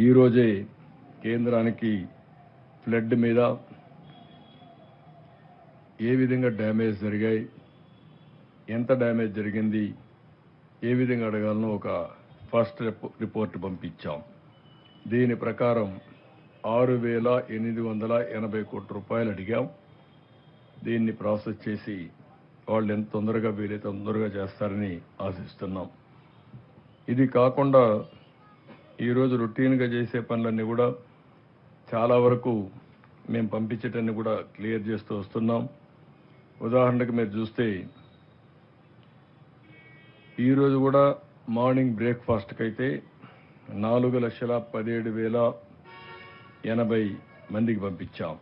ఈరోజే కేంద్రానికి ఫ్లడ్ మీద ఏ విధంగా డ్యామేజ్ జరిగాయి ఎంత డ్యామేజ్ జరిగింది ఏ విధంగా అడగాలనో ఒక ఫస్ట్ రిపో- రిపోర్ట్ పంపించాం. దీని ప్రకారం ఆరు వేల ఎనిమిది వందల ఎనభై కోట్ల రూపాయలు అడిగాం. దీన్ని ప్రాసెస్ చేసి వాళ్ళు ఎంత తొందరగా వీలైతే తొందరగా చేస్తారని ఆశిస్తున్నాం. ఇది కాకుండా ఈరోజు రొటీన్గా చేసే పనులన్నీ కూడా చాలా వరకు మేము పంపించేటన్ని కూడా క్లియర్ చేస్తూ వస్తున్నాం. ఉదాహరణకు మీరు చూస్తే ఈరోజు కూడా మార్నింగ్ బ్రేక్ఫాస్ట్కి అయితే నాలుగు లక్షల పదిహేడు వేల ఎనభై మందికి పంపించాం.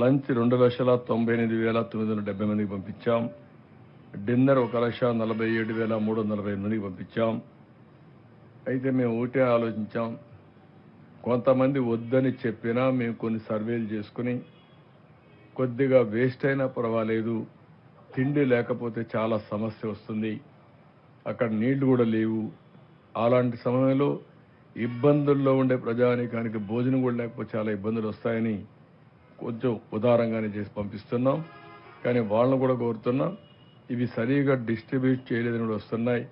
లంచ్ రెండు లక్షల తొంభై ఎనిమిది వేల తొమ్మిది వందల డెబ్బై మందికి పంపించాం. డిన్నర్ ఒక లక్ష నలభై ఏడు వేల మూడు వందల నలభై మందికి పంపించాం. అయితే మేము ఒకటే ఆలోచించాం. కొంతమంది వద్దని చెప్పినా మేము కొన్ని సర్వేలు చేసుకుని కొద్దిగా వేస్ట్ అయినా పర్వాలేదు తిండి లేకపోతే చాలా సమస్య వస్తుంది అక్కడ నీళ్ళు కూడా లేవు. అలాంటి సమయంలో ఇబ్బందుల్లో ఉండే ప్రజానీకానికి భోజనం కూడా లేకపోతే చాలా ఇబ్బందులు వస్తాయని కొంచెం ఉదారంగానే చేసి పంపిస్తున్నాం. కానీ వాళ్ళని కూడా కోరుతున్నాం ఇవి సరిగా డిస్ట్రిబ్యూట్ చేయలేదని కూడా వస్తున్నాయి.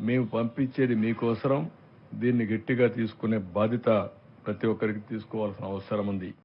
మేము పంపించేది మీకోసరం. దీన్ని గట్టిగా తీసుకునే బాధ్యత ప్రతి ఒక్కరికి తీసుకోవాల్సిన అవసరం ఉంది.